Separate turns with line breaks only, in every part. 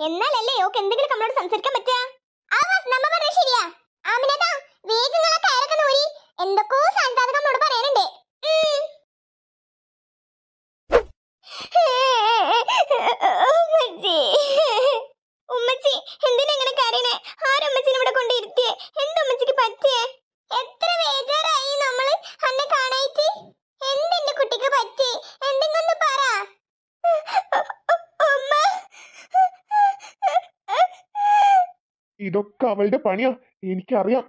എന്നാലല്ലേ ഓക്ക് എന്തെങ്കിലും നമ്മളോട് സംസാരിക്കാൻ പറ്റുക? ആ വാസ് നമ്മ പറഞ്ഞ ശരിയാ. ആമിനത വേഗങ്ങളെ കയറൊക്കെ ഊരി എന്തൊക്കെയോ സാന്താത നമ്മളോട് പറയാനുണ്ട് ഉമ്മച്ചി. എന്തിനാ ഇങ്ങനെ കരയണേ? ആരമ്മച്ചിനെ ഇവിടെ കൊണ്ടിരുത്തിയേ എന്തുമ്മച്ചിക്ക് പറ്റിയേ എത്ര വേജാറായി നമ്മൾ അന്നെ കാണായിട്ട് എന്തെന്റെ കുട്ടിക്ക് പറ്റി എന്തെങ്കിലും ഒന്ന് പറ ഉമ്മ
ഇതൊക്കെ അവളുടെ പണിയാ എനിക്കറിയാം
എന്റെ പൊന്നുമോൾ കരയാതെ നടന്ന കാര്യം പറ എനിക്ക് ഉമ്മ ഉമ്മ എനിക്ക് പേടിയായത് ഇനി എന്തിനാ പേടിക്കണേ അവളുടെ പണിയാ. എനിക്കറിയാം.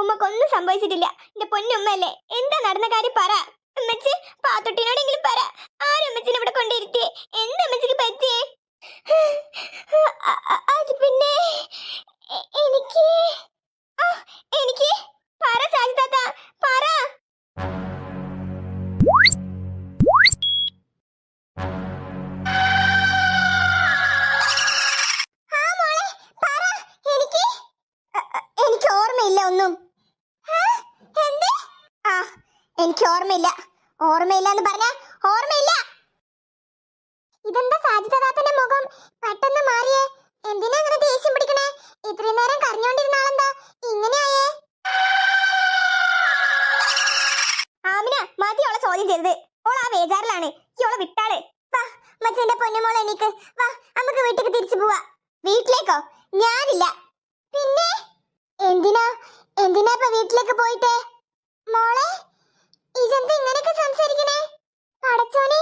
ഉമ്മക്കൊന്നും സംഭവിച്ചിട്ടില്ല. എന്റെ പൊന്നുമ്മല്ലേ എന്താ നടന്ന കാര്യം പറ. അമ്മച്ചി പാത്തൊട്ടിനോടെങ്കിലും പറ. ആരുമ്മച്ചിനെ ഇവിടെ കൊണ്ടിരുത്തിയേ? പെട്ടെന്ന് മാറിയേ. എന്തിനാ അങ്ങനെ ദേഷ്യം പിടിക്കണേ? ഇത്രയും നേരം കരഞ്ഞോണ്ടിരുന്ന ആളെന്താ? ഇങ്ങനെയായേ. ആമിന മതി അവളെ ചോദ്യം ചെയ്തത്. ഓൾ ആ വേജാറിലാണ് ഓളെ വിട്ടാൾ. വാ മച്ചന്റെ പൊന്നുമോൾ എനിക്ക് വാ നമുക്ക് വീട്ടിലേക്ക് തിരിച്ചു പോവാ. വീട്ടിലേക്കോ? ഞാനില്ല. പിന്നെ? എന്തിനാ? എന്തിനാ ഇപ്പൊ വീട്ടിലേക്ക് പോയിട്ടേ? മോളെ ഇതെന്താ ഇങ്ങനെയൊക്കെ സംസാരിക്കണേ? പടച്ചോനെ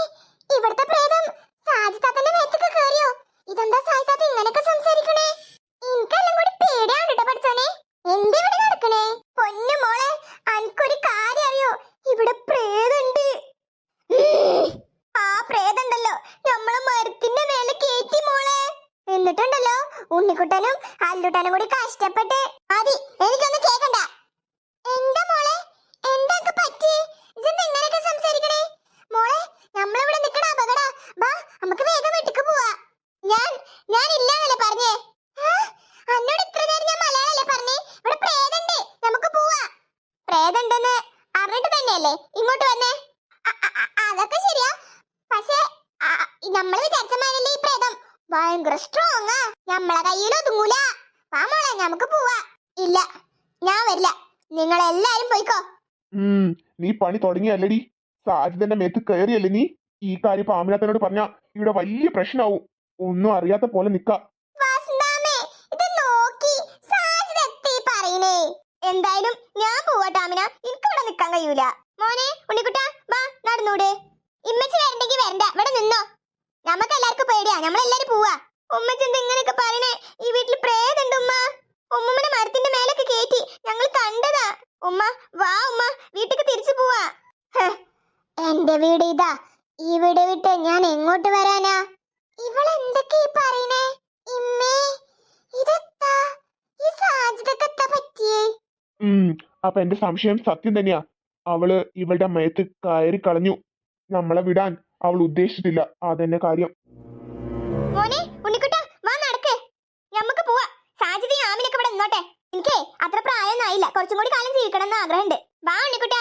ഇവിടുത്തെ പ്രേതം സാജിത്താത്തന്റെ മേത്തൊക്കെ കേറിയോ? ഇതെന്താ സാജിത്താത്ത ഇങ്ങനെയൊക്കെ സംസാരിക്കണേ? എനിക്കെല്ലാം കൂടി പേടിയാണ് കേട്ടോ പഠിച്ചോനെ എന്താ ഇവിടെ നടക്കണേ പൊന്നു മോളെ അനക്കൊരു കാര്യം അറിയോ ഇവിടെ പ്രേതണ്ട് ഉം. ആ പ്രേതണ്ടല്ലോ നമ്മളെ മരത്തിന്റെ മേലെ കേറ്റി മോളെ എന്നിട്ടുണ്ടല്ലോ ഉണ്ണിക്കുട്ടനും അല്ലുട്ടനും കൂടി കഷ്ടപ്പെട്ട് മതി എനിക്കൊന്നും കേക്കണ്ട എന്താ മോളെ എന്താ പറ്റി ഇതെന്താ ഇങ്ങനെയൊക്കെ സംസാരിക്കണേ മോളെ നമ്മളിവിടെ നിക്കണ അപകട ബാ നമുക്ക് വേഗം വീട്ടിക്ക് പോവാ ഞാൻ ഞാൻ ഇല്ലാന്നല്ലേ പറഞ്ഞേ ആ? അന്നോട് ഇത്ര നേരം ഞാൻ മലയാളല്ലേ പറഞ്ഞേ ഇവിടെ പ്രേതണ്ട് നമുക്ക് പോവാ പ്രേതണ്ടെന്ന് അറിഞ്ഞിട്ട് തന്നെയല്ലേ ഇങ്ങോട്ട് വന്നേ അ- അ- അ- അതൊക്കെ ശരിയാ പക്ഷേ നമ്മൾ വിചാരിച്ച ഈ പ്രേതം? ഭയങ്കര സ്ട്രോങ് ആ. നമ്മളെ കയ്യിൽ ഒതുങ്ങൂല. വാ മോളെ നമുക്ക് പോവാ. ഇല്ല ഞാൻ വരില്ല. നിങ്ങൾ എല്ലാരും പോയിക്കോ
നീ പണി തുടങ്ങിയല്ലടി? സാജിതന്റെ മേത്ത് കയറിയല്ലേ നീ? ഈ കാര്യം പാമിനാത്തനോട് പറഞ്ഞ ഇവിടെ വലിയ പ്രശ്നമാവും ഒന്നും അറിയാത്ത പോലെ നിക്ക.
എന്തായാലും ഞാൻ പോവാട്ടാമിന എനിക്ക് ഇവിടെ നിക്കാൻ കഴിയൂല. മോനെ ഉണ്ണിക്കുട്ട വാ നടന്നൂടെ. ഇമ്മച്ചി വരണ്ടെങ്കി വരണ്ട. ഇവിടെ നിന്നോ. നമുക്ക് എല്ലാവർക്കും പേടിയാ. നമ്മളെല്ലാരും പോവാ. ഉമ്മച്ചി എന്താ ഇങ്ങനെയൊക്കെ പറയണേ? ഈ വീട്ടിൽ പ്രേതുണ്ട് ഉമ്മ. ഉമ്മമ്മനെ മരത്തിന്റെ മേലൊക്കെ കേറ്റി ഞങ്ങൾ കണ്ടതാ. ഉമ്മ വാ ഉമ്മ വീട്ടിക്ക് തിരിച്ചു പോവാ. എന്റെ വീട് ഇതാ. ഈ വീട് വിട്ട് ഞാൻ എങ്ങോട്ട് വരാനാ? ഇവളെന്തൊക്കെ ഈ പറയണേ? ഇമ്മേ ഇതെത്താ ഈ സാജിദക്കെത്താ പറ്റിയേ?
അപ്പൊ എന്റെ സംശയം സത്യം തന്നെയാ. അവൾ ഇവളുടെ മയത്ത് കയറി കളഞ്ഞു. നമ്മളെ വിടാൻ അവൾ ഉദ്ദേശിച്ചിട്ടില്ല. അതന്നെ കാര്യം.
മോനെ ഉണ്ണിക്കുട്ട വാ നടക്ക്. ഞമ്മക്ക് പോവാ. സാജിതി ആമിനൊക്കെ ഇവിടെ നിന്നോട്ടെ. എനിക്കേ അത്ര പ്രായമൊന്നും ആയില്ല. കുറച്ചും കൂടി കാലം ജീവിക്കണം എന്ന് ആഗ്രഹമുണ്ട്. വാ ഉണ്ണിക്കുട്ട.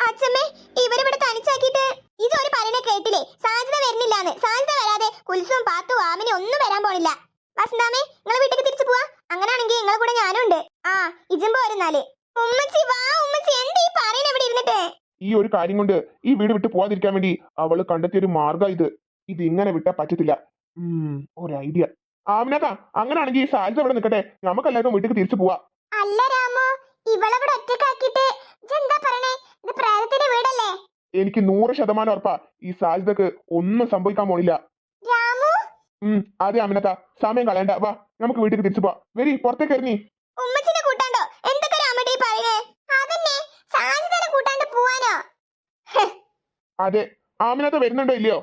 അച്ഛമ്മേ ഇവരിവിടെ തനിച്ചാക്കിയിട്ട് ഇതൊരു പറയണ കേട്ടില്ലേ? സാജിത വരുന്നില്ലാന്ന്. സാജിത വരാതെ കുൽസും പാത്തു ആമിനെ ഒന്നും വരാൻ പോണില്ല. വസന്താമേ നിങ്ങൾ വീട്ടിലേക്ക് തിരിച്ചു പോവാ. അങ്ങനാണെങ്കിൽ നിങ്ങളെ കൂടെ ഞാനും ഉണ്ട്. ആ ഇജും പോരുന്നാൽ. ഉമ്മച്ചി വാ ഉമ്മച്ചി. എന്താ ഈ പറയണ ഇവിടെ ഇരുന്നിട്ട്?
ഈ ഒരു കാര്യം കൊണ്ട് ഈ വീട് വിട്ടു പോവാതിരിക്കാൻ വേണ്ടി അവൾ കണ്ടെത്തിയ ഒരു മാർഗം ഇത്. ഇത് ഇങ്ങനെ വിട്ടാ പറ്റത്തില്ല. ഉം ഒരു ഐഡിയ ആമിനാഥ അങ്ങനെയാണെങ്കിൽ ഈ അവിടെ ഇവിടെ നിൽക്കട്ടെ നമുക്കെല്ലാവർക്കും വീട്ടിലേക്ക് തിരിച്ചു പോവാ.
അല്ല രാമു. ഇവളവിടെ ഒറ്റക്കാക്കിട്ട് ഇതെന്താ പറയണേ? ഇത് പ്രേതത്തിന്റെ വീടല്ലേ?
എനിക്ക് നൂറ് ശതമാനം ഉറപ്പാ. ഈ സാജിതക്ക് ഒന്നും സംഭവിക്കാൻ പോണില്ല.
രാമു?
ഉം അതെ അമിനത്ത സമയം കളയണ്ട. വാ നമുക്ക് വീട്ടിലേക്ക് തിരിച്ചു പോവാ. വരി പുറത്തേക്ക് ഇറങ്ങി.
ഉമ്മച്ചിനെ
അതെ. ആമിനത് വരുന്നുണ്ടോ ഇല്ലയോ?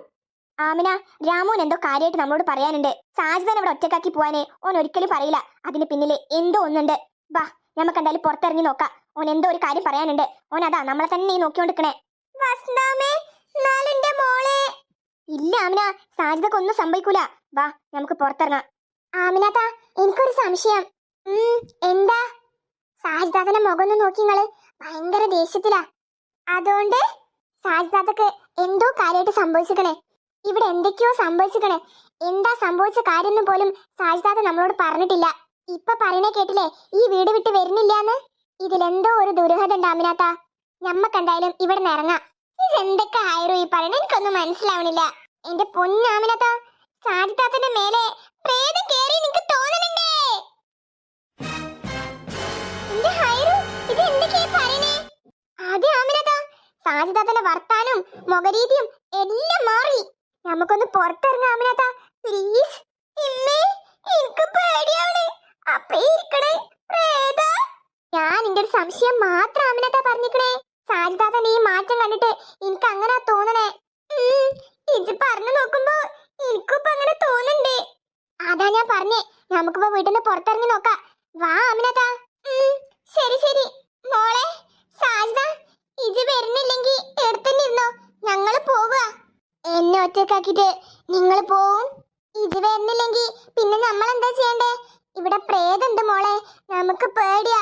ആമിന രാമോൻ എന്തോ കാര്യമായിട്ട് നമ്മളോട് പറയാനുണ്ട്. സാജിതനെ ഇവിടെ ഒറ്റക്കാക്കി പോവാനേ ഓൻ ഒരിക്കലും പറയില്ല. അതിന് പിന്നിൽ എന്തോ ഒന്നുണ്ട്. വാ നമുക്ക് എന്തായാലും പുറത്തിറങ്ങി നോക്കാം. ഓൻ എന്തോ ഒരു കാര്യം പറയാനുണ്ട്. ഓൻ അതാ നമ്മളെ തന്നെ നോക്കിക്കൊണ്ടിരിക്കണേ ഇല്ല ആമിന സാജിദക്ക് ഒന്നും സംഭവിക്കൂല. വാ നമുക്ക് പുറത്തിറങ്ങാം. ആമിനാത്ത എനിക്കൊരു സംശയം. എന്താ? സാജിദാദന്റെ മുഖം ഒന്ന് നോക്കി നിങ്ങൾ. ഭയങ്കര ദേഷ്യത്തിലാ. അതുകൊണ്ട് സാജിദാദക്ക് എന്തോ കാര്യമായിട്ട് സംഭവിച്ചിക്കണേ ഇവിടെ എന്തൊക്കെയോ സംഭവിച്ചിക്കണേ എന്താ സംഭവിച്ച കാര്യമൊന്നും പോലും സാജിദാദ നമ്മളോട് പറഞ്ഞിട്ടില്ല. ഇപ്പൊ പറയണേ കേട്ടില്ലേ? ഈ വീട് വിട്ട് വരുന്നില്ലാന്ന്? ഇതിലെന്തോ ഒരു ദുരൂഹത ഉണ്ട് അമിനാത്ത ഞമ്മക്കെന്തായാലും ഇവിടെ നിന്ന് ഇറങ്ങാം. ഇതെന്തൊക്കെ ആയിരോ ഈ പറയണ എനിക്കൊന്നും മനസ്സിലാവണില്ല. എന്റെ പൊന്നാമിനാത്ത സാജിദാത്തിന്റെ മേലെ പ്രേതം കേറി എനിക്ക് തോന്നണുണ്ടേ എന്റെ ഹൈറു ഇത് സാജിദാത്തിന്റെ വർത്താനും മുഖരീതിയും എല്ലാം മാറി. നമുക്കൊന്ന് പുറത്തിറങ്ങാം അമിനാത്ത പ്ലീസ് ഇമ്മേ എനിക്ക് പേടിയാണ്. അപ്പേ ഇരിക്കണേ പ്രേത. ഞാൻ എന്റെ ഒരു സംശയം മാത്രം ആമിനത്ത പറഞ്ഞിക്കണേ സാജിദാതന്റെ ഈ മാറ്റം കണ്ടിട്ട് എനിക്ക് അങ്ങനെ തോന്നണേ. ഇത് പറഞ്ഞു നോക്കുമ്പോ എനിക്കിപ്പോ അങ്ങനെ തോന്നണ്ടേ. അതാ ഞാൻ പറഞ്ഞേ നമുക്കിപ്പോ വീട്ടിൽ നിന്ന് പുറത്തിറങ്ങി നോക്കാം. വാ അമിനത എന്നെ ഒറ്റക്കാക്കിട്ട് നിങ്ങൾ പോവും. ഇത് വരുന്നില്ലെങ്കിൽ പിന്നെ നമ്മൾ എന്താ ചെയ്യണ്ടേ? ഇവിടെ പ്രേതുണ്ട് മോളെ. നമുക്ക് പേടിയാ.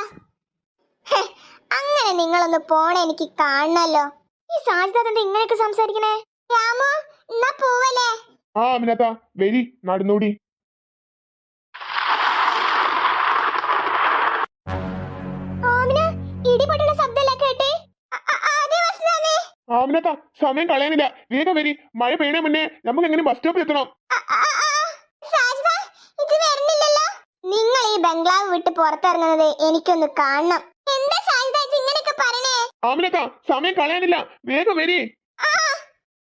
അങ്ങനെ നിങ്ങളൊന്ന് പോണ എനിക്ക് കാണണല്ലോ. ഈ സാജിദാതെന്താ ഇങ്ങനെയൊക്കെ സംസാരിക്കണേ? രാമു എന്നാ പോവല്ലേ?
ആ അമിനത്ത വരി നടന്നൂടി.
വസന്താമേ
സമയം കളയാനില്ല. വേഗം വരി. മഴ പെയ്യണ മുന്നേ നമുക്ക് എങ്ങനെ ബസ് സ്റ്റോപ്പിൽ എത്തണം
നിങ്ങൾ ഈ ബംഗ്ലാവ് വിട്ട് പുറത്തിറങ്ങുന്നത് എനിക്കൊന്ന് കാണണം. എന്താ ഇങ്ങനെയൊക്കെ പറയണേ?
ആമിനത്ത സമയം കളയാനില്ല. വേഗം വരി
ആ,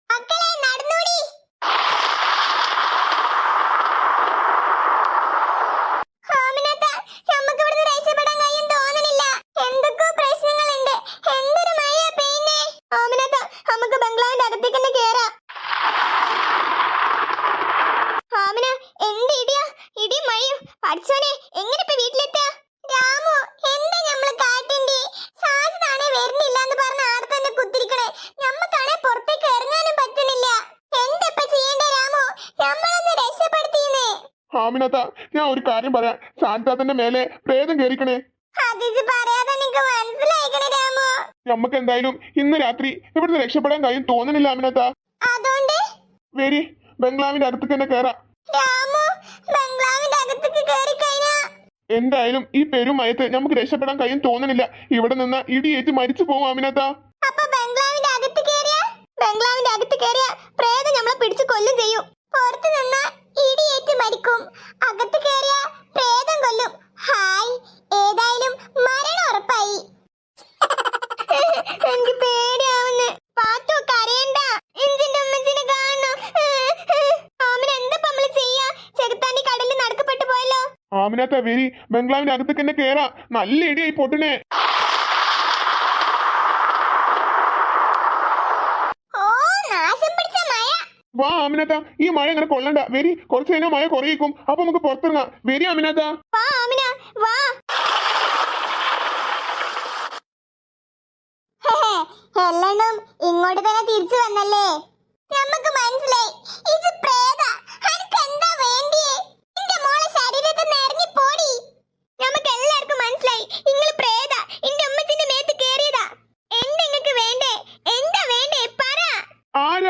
മക്കളെ നടന്നൂടി ആമിനത്ത, നമുക്ക് ഇവിടുന്ന് രക്ഷപ്പെടാൻ കഴിയും തോന്നണില്ല. എന്തൊക്കെയോ പ്രശ്നങ്ങളുണ്ട്. എന്തൊരു മഴയാ പെയ്യുന്നേ. ആമിനത്ത, നമുക്ക് ബംഗ്ലാവിന്റെ അകത്തേക്ക് തന്നെ കേറാം. ആമിന, എന്ത് ഇടിയാ? ഇടിയും മഴയും. പഠിച്ചോനെ, എങ്ങനെ ഇപ്പൊ വീട്ടിലെത്താ? രാമു, എന്താ ഞമ്മൾ കാട്ടണ്ടേ? സാജിദാണെ വരുന്നില്ലാന്ന് പറഞ്ഞ് ആടെ തന്നെ കുത്തിരിക്കണേ. ഞമ്മക്കാണെ പുറത്തേക്ക് ഇറങ്ങാനും പറ്റുന്നില്ല. എന്താ ഇപ്പൊ ചെയ്യണ്ടേ രാമു? ഞമ്മളൊന്ന് രക്ഷപ്പെടുത്തീന്ന്.
ആമിനത്ത ഞാൻ ഒരു കാര്യം പറയാം. ശാന്താത്തിന്റെ മേലെ പ്രേതം കേറിക്കണേ.
നമ്മക്ക്.
നമുക്ക് എന്തായാലും ഇന്ന് രാത്രി ഇവിടുന്ന് രക്ഷപ്പെടാൻ കഴിയും തോന്നണില്ല
ആമിനത്ത
വരി ബംഗ്ലാവിന്റെ അടുത്തേക്ക് തന്നെ
കേറാം.
എന്തായാലും ഈ പെരുമയത്ത് നമുക്ക് രക്ഷപ്പെടാൻ കഴിയും തോന്നണില്ല. ഇവിടെ നിന്ന് ഇടിയേറ്റ് മരിച്ചു പോകും
ആമിനത്ത ബംഗ്ലാവിന്റെ അകത്ത് കേറിയ? പ്രേതം നമ്മളെ പിടിച്ചു കൊല്ലും ചെയ്യും. പുറത്തു നിന്ന ഇടിയേറ്റ് മരിക്കും. അകത്ത് കേറിയ പ്രേതം കൊല്ലും. ഹായ് ഏതായാലും മരണം ഉറപ്പായി. എനിക്ക് പേടിയാവുന്നു. പാത്തു കരയണ്ട എന്തിന്റെ ഉമ്മച്ചിനെ കാണണം? ആമിന എന്താ നമ്മൾ ചെയ്യാ? ചെറുത്താണ്ടി കടലിൽ നടക്കപ്പെട്ടു പോയല്ലോ.
ആമിനത്ത വെരി ബംഗ്ലാവിന്റെ അകത്തേക്ക് തന്നെ കേറാം. നല്ല ഇടിയായി പൊട്ടണേ
ഓ നാശം പിടിച്ച മഴ
വാ അമിനത്ത ഈ മഴ ഇങ്ങനെ കൊള്ളണ്ട. വരി കുറച്ച് കഴിഞ്ഞാൽ മഴ കുറയിക്കും. അപ്പൊ നമുക്ക് പുറത്തിറങ്ങാം. വരി അമിനത്ത
വാ വാ. ഇങ്ങോട്ട് തന്നെ തിരിച്ചു വന്നല്ലേ? നമുക്ക് മനസ്സിലായി. ഇത് പ്രേത അനക്ക് എന്താ വേണ്ടിയേ എന്റെ മോളെ ശരീരത്തിൽ നിന്ന് ഇറങ്ങി പോടി നമുക്ക് എല്ലാവർക്കും മനസ്സിലായി നിങ്ങൾ പ്രേത എന്റെ ഉമ്മച്ചിന്റെ മേത്ത് കേറിയതാ